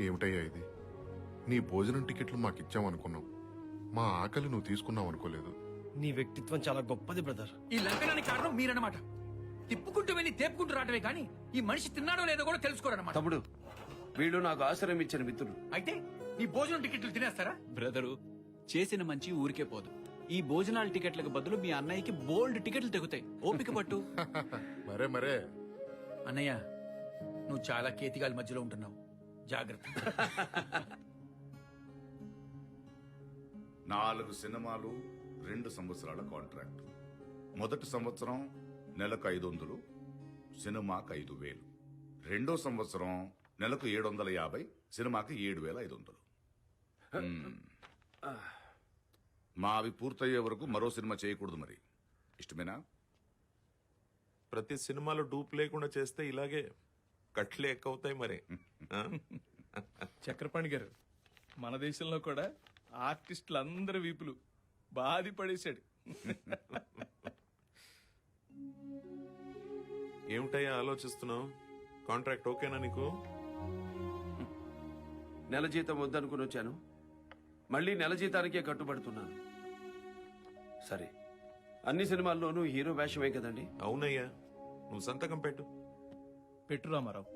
ఏమిటయ్యా ఇది? నీ భోజనం టికెట్లు మాకు ఇచ్చామనుకున్నాం మా ఆకలి నువ్వు తీసుకున్నావు అనుకోలేదు నీ వ్యక్తిత్వం చాలా గొప్పది బ్రదర్. ఈ లంకనానికి కారణం మీరన్నమాట. తిప్పుకుంటూ వెళ్ళి తేపుకుంటూ రావటమే కానీ ఈ మనిషి తిన్నాడో లేదో కూడా తెలుసుకోరన్నమాట. తమ్ముడు వీళ్ళు నాకు ఆశ్రయం ఇచ్చిన మిత్రుడు అయితే ఈ భోజనం టికెట్లు తినేస్తారా? బ్రదరు చేసిన మంచి ఊరికే పోదు. ఈ భోజనాల టికెట్లకు బదులు మీ అన్నయ్యకి బోల్డ్ టికెట్లు తెగుతాయి. ఓపిక పట్టు. మరే మరే. అన్నయ్య నువ్వు చాలా కేతిగాల మధ్యలో ఉంటున్నావు. జాగ్రత్త. నాలుగు సినిమాలు రెండు సంవత్సరాల కాంట్రాక్ట్. మొదటి సంవత్సరం నెలకు ఐదు వందలు సినిమాకి ఐదు వేలు. రెండో సంవత్సరం నెలకు ఏడు వందల యాభై సినిమాకి ఏడు వేల ఐదు వందలు. మావి పూర్తయ్యే వరకు మరో సినిమా చేయకూడదు మరి. ఇష్టమేనా? ప్రతి సినిమాలో డూప్ లేకుండా చేస్తే ఇలాగే కట్లే ఎక్కువతాయి మరి? చక్రపాణి గారు మన దేశంలో కూడా ఆర్టిస్టులు అందరి వీపులు బాధి పడేశాడు. ఏమిటయ్యా ఆలోచిస్తున్నావు? కాంట్రాక్ట్ ఓకేనా నీకు? నెల జీతం వద్దనుకుని వచ్చాను. మళ్ళీ నెల జీతానికే కట్టుబడుతున్నాను. సరే అన్ని సినిమాల్లోనూ హీరో వేషమే కదండి? అవునయ్యా. నువ్వు సంతకం పెట్టు. పెట్టు రామారావు.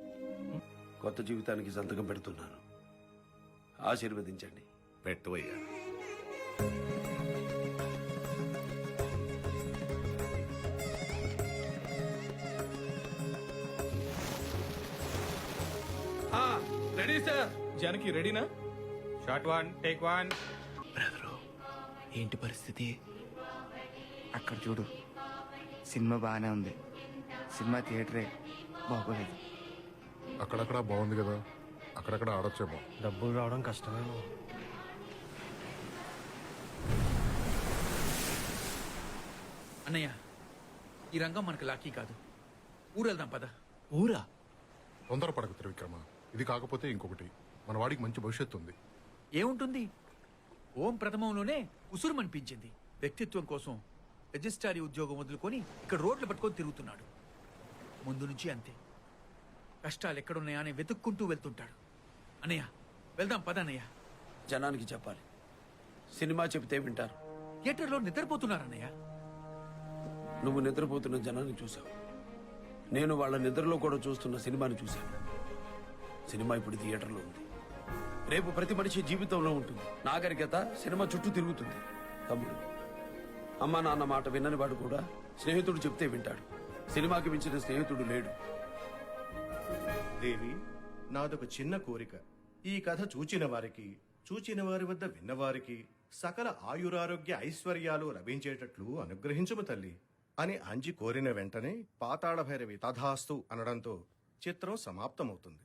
కొత్త జీవితానికి సంతకం పెడుతున్నాను. ఆశీర్వదించండి. పెట్టవయ్యా రెడీ సార్. జానకి రెడీనా? Shot one take one. Brother ఏంటి పరిస్థితి? అక్కడ చూడు సినిమా బాగానే ఉంది. సినిమా థియేటరే. బాగోలేదు అక్కడక్కడ బాగుంది కదా అక్కడక్కడ ఆడొచ్చేమో. డబ్బులు రావడం కష్టమేమో అన్నయ్య ఈ రంగం మనకు లాకీ కాదు. ఊరెళ్దాం పద. ఊరా? తొందరపడకు త్రివిక్రమ. ఇది కాకపోతే ఇంకొకటి. మన వాడికి మంచి భవిష్యత్తు ఉంది. ఏముంటుంది? ఓం ప్రథమంలోనే ఉసురుమనిపించింది. వ్యక్తిత్వం కోసం రిజిస్ట్రారీ ఉద్యోగం వదులుకొని ఇక్కడ రోడ్లు పట్టుకొని తిరుగుతున్నాడు. ముందు నుంచి అంతే. కష్టాలు ఎక్కడున్నాయా అని వెతుక్కుంటూ వెళ్తుంటాడు. అన్నయ్య వెళ్దాం పద అన్నయ్య. జనానికి చెప్పాలి. సినిమా చెబితే వింటారు. థియేటర్లో నిద్రపోతున్నారన్నయ్య నువ్వు నిద్రపోతున్న జనాన్ని చూసావు. నేను వాళ్ళ నిద్రలో కూడా చూస్తున్న సినిమాని చూశాను. సినిమా ఇప్పుడు థియేటర్లో ఉంది. రేపు ప్రతి మనిషి జీవితంలో ఉంటుంది. నాగరికత సినిమా చుట్టూ తిరుగుతుంది. తమ్ముడు అమ్మ నాన్న మాట విన్నని వాడు కూడా స్నేహితుడు చెప్తే వింటాడు. సినిమాకి మించిన స్నేహితుడు లేడు. దేవి నాదొక చిన్న కోరిక. ఈ కథ చూచిన వారికి చూచిన వారి వద్ద విన్నవారికి సకల ఆయురారోగ్య ఐశ్వర్యాలు లభించేటట్లు అనుగ్రహించుము తల్లి అని అంజి కోరిన వెంటనే పాతాళ భైరవి తథాస్తు అనడంతో చిత్రం సమాప్తమవుతుంది.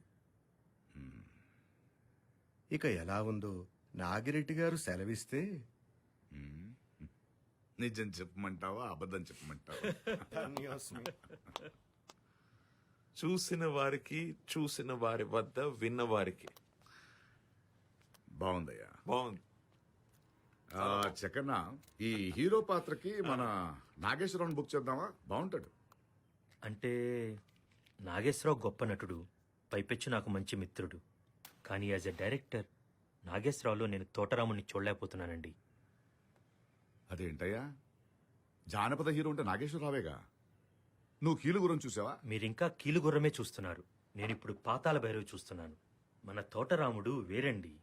ఇక ఎలా ఉందో నాగిరెడ్డి గారు సెలవిస్తే నిజం చెప్పమంటావా? అబద్ధం చెప్పమంటావా. చూసిన వారికి చూసిన వారి వద్ద విన్న వారికి. బాగుందయ్యా. బాగుంది. ఆ, చక్కన్న ఈ హీరో పాత్రకి మన నాగేశ్వరరావు బుక్ చేద్దామా? బాగుంటాడు. అంటే నాగేశ్వరరావు గొప్ప నటుడు పైపెచ్చు నాకు మంచి మిత్రుడు. కానీ యాజ్ ఎ డైరెక్టర్ నాగేశ్వరరావులో నేను తోటరాముని చూడలేకపోతున్నానండి. అదేంటయ్యా? జానపద హీరో అంటే నాగేశ్వరరావేగా నువ్వు కీలు గురించి చూసావా? మీరింకా కీలుగుర్రమే చూస్తున్నారు. నేను ఇప్పుడు పాతాల భైరవి చూస్తున్నాను. మన తోటరాముడు వేరండి.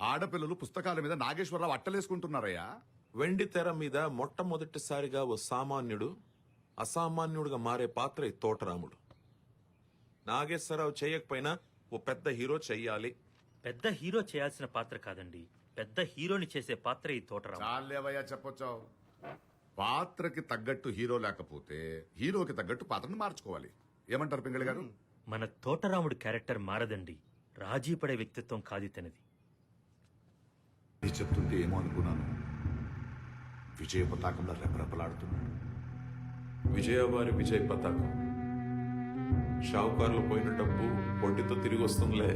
ఆడపిల్లలు పుస్తకాల మీద నాగేశ్వరరావు అట్టలేసుకుంటున్నారయ్యా? వెండి తెర మీద మొట్టమొదటిసారిగా ఓ సామాన్యుడు అసామాన్యుడుగా మారే పాత్ర ఈ తోటరాముడు. నాగేశ్వరరావు చేయకపోయినా ఓ పెద్ద హీరో చెయ్యాలి. పెద్ద హీరో చేయాల్సిన పాత్ర కాదండి. పెద్ద హీరోని చేసే పాత్ర ఈ చాలేవయ్యా చెప్పొచ్చావు. పాత్రకి తగ్గట్టు హీరో లేకపోతే హీరోకి తగ్గట్టు పాత్రను మార్చుకోవాలి. ఏమంటారు పింగళి గారు? మన తోటరాముడు క్యారెక్టర్ మారదండి. రాజీ పడే వ్యక్తిత్వం కాదు తనది ఇది చెప్తుంటే ఏమో అనుకున్నాను. విజయ పతాకంలో రెపరెపలాడుతున్నాడు విజయవారి విజయ్ పతాకం. షావుకారులు పోయిన డబ్బు వడ్డీతో తిరిగి వస్తుందిలే.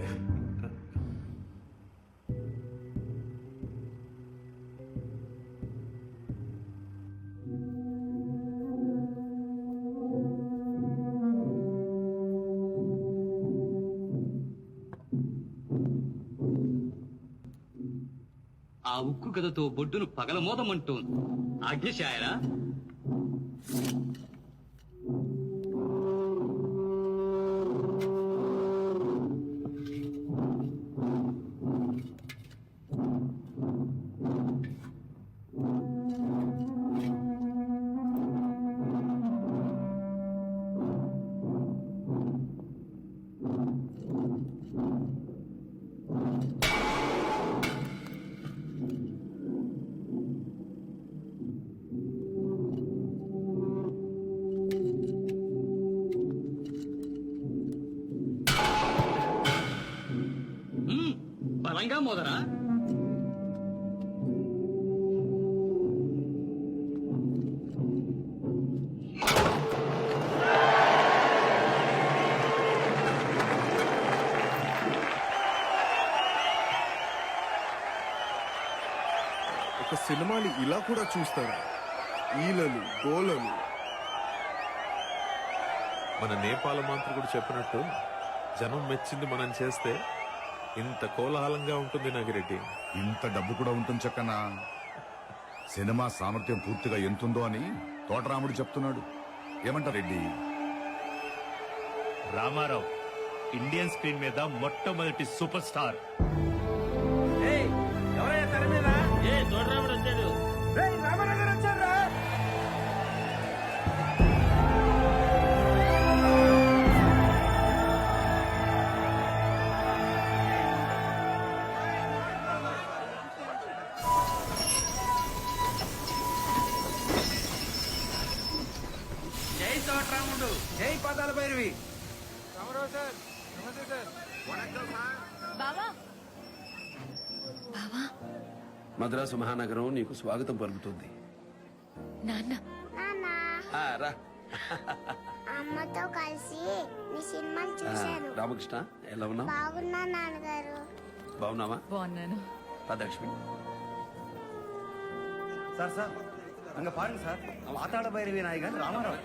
ఉక్కు కథతో బొడ్డును పగలమోదమంటోంది. ఆజ్ఞశాయరా బలంగా మోదరా. ఒక సినిమాని ఇలా కూడా చూస్తారా? ఈలలు గోలలు. మన నేపాల మాంత్రికుడు చెప్పినట్టు జనం మెచ్చింది మనం చేస్తే ఇంత కోలాహలంగా ఉంటుంది నాగిరెడ్డి. ఇంత డబ్బు కూడా ఉంటుంది చక్కనా? సినిమా సామర్థ్యం పూర్తిగా ఎంతుందో అని తోటరాముడు చెప్తున్నాడు. ఏమంటా రెడ్డి? రామారావు ఇండియన్ స్క్రీన్ మీద మొట్టమొదటి సూపర్ స్టార్. మద్రాసు మహానగరం నీకు స్వాగతం పలుకుతుంది. అమ్మతో కలిసి రామకృష్ణ ఎలా ఉన్నావు? బాగున్నా నాన్నగారు. బాగున్నావా? బాగున్నాను. రాధలక్ష్మి சார் సార్ அங்க பாருங்க சார் ஆத்தாட பைரவி நாயகன் ராமராவ்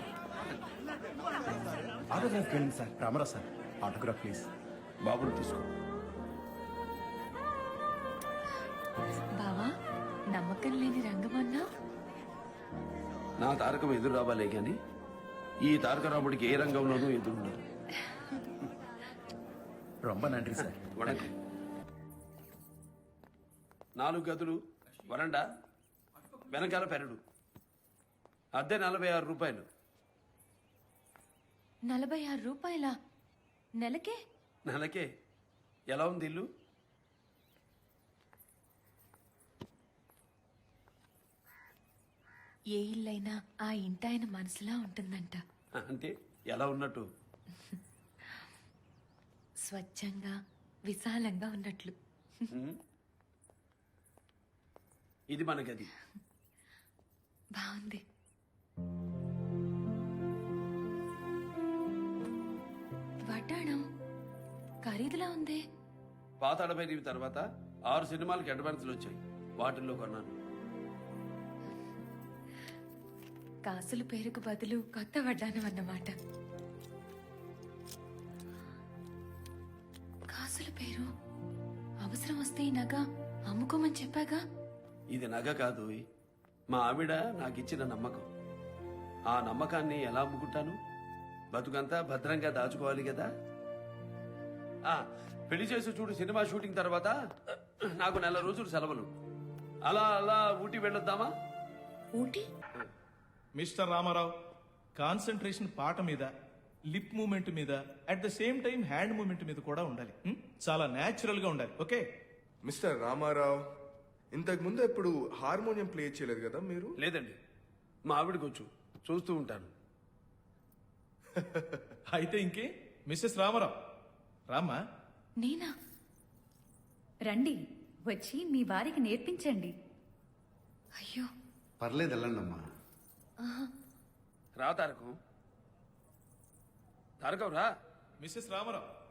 ஆட்டோகிராஃப் கேளுங்க சார் ராமராவ் சார் ஆட்டோகிராஃப் తీసుకో. బావా నమ్మకం లేని రంగమన్నా? నా తారకం ఎదురు రావాలే గాని ఈ తారక రాముడికి ఏ రంగంలోనూ ఎదురుండదు రొంబ నன்றి సార్. వణకం నాలుగు గదులు వరండా వెనకాల పెరడు. అద్దె నలభై ఆరు రూపాయలు. నలభై ఆరు రూపాయల? నెలకే? నెలకే. ఎలా ఉంది ఇల్లు? ఏ ఇల్లైనా ఆ ఇంటాయన మనసులా ఉంటుందంట. అంటే ఎలా ఉన్నట్టు? స్వచ్ఛంగా విశాలంగా ఉన్నట్లు. ఇది మన గది. బాగుంది. వడ్డాణం ఖరీదులా ఉంది? భైరవి తర్వాత ఆరు సినిమాలకి అడ్వాన్సులు వచ్చాయి. వాటిల్లో కొన్నాను. కాసుల పేరుకు బదులు కొత్త వడ్డానం అన్నమాట. కాసుల పేరు? అవసరం వస్తే ఈ నగ అమ్ముకోమని చెప్పాగా? ఇది నగ కాదు మా ఆవిడ నాకు ఇచ్చిన నమ్మకం. ఆ నమ్మకాన్ని ఎలా అమ్ముకుంటాను? బతుకంతా భద్రంగా దాచుకోవాలి కదా? ఆ పెళ్ళి చేసి చూడు సినిమా షూటింగ్ తర్వాత నాకు నెల రోజులు సెలవులు. అలా అలా ఊటీ వెళ్ళొద్దామా? ఊటీ? మిస్టర్ రామారావు కాన్సన్ట్రేషన్ పాట మీద లిప్ మూమెంట్ మీద at the same time hand movement మీద కూడా ఉండాలి? చాలా న్యాచురల్గా ఉండాలి. ఓకే? మిస్టర్ రామారావు ఇంతకు ముందు ఎప్పుడు హార్మోనియం ప్లే చేయలేదు కదా మీరు? లేదండి. మా ఆవిడకి వచ్చు చూస్తూ ఉంటాను. అయితే ఇంకే మిస్సెస్ రామారావు. రామ్మా. నేనా? రండి వచ్చి మీ వారికి నేర్పించండి. అయ్యో. పర్లేదు వెళ్ళండమ్మా. రా తారకం. తారకం రా. మిస్సెస్ రామారావు.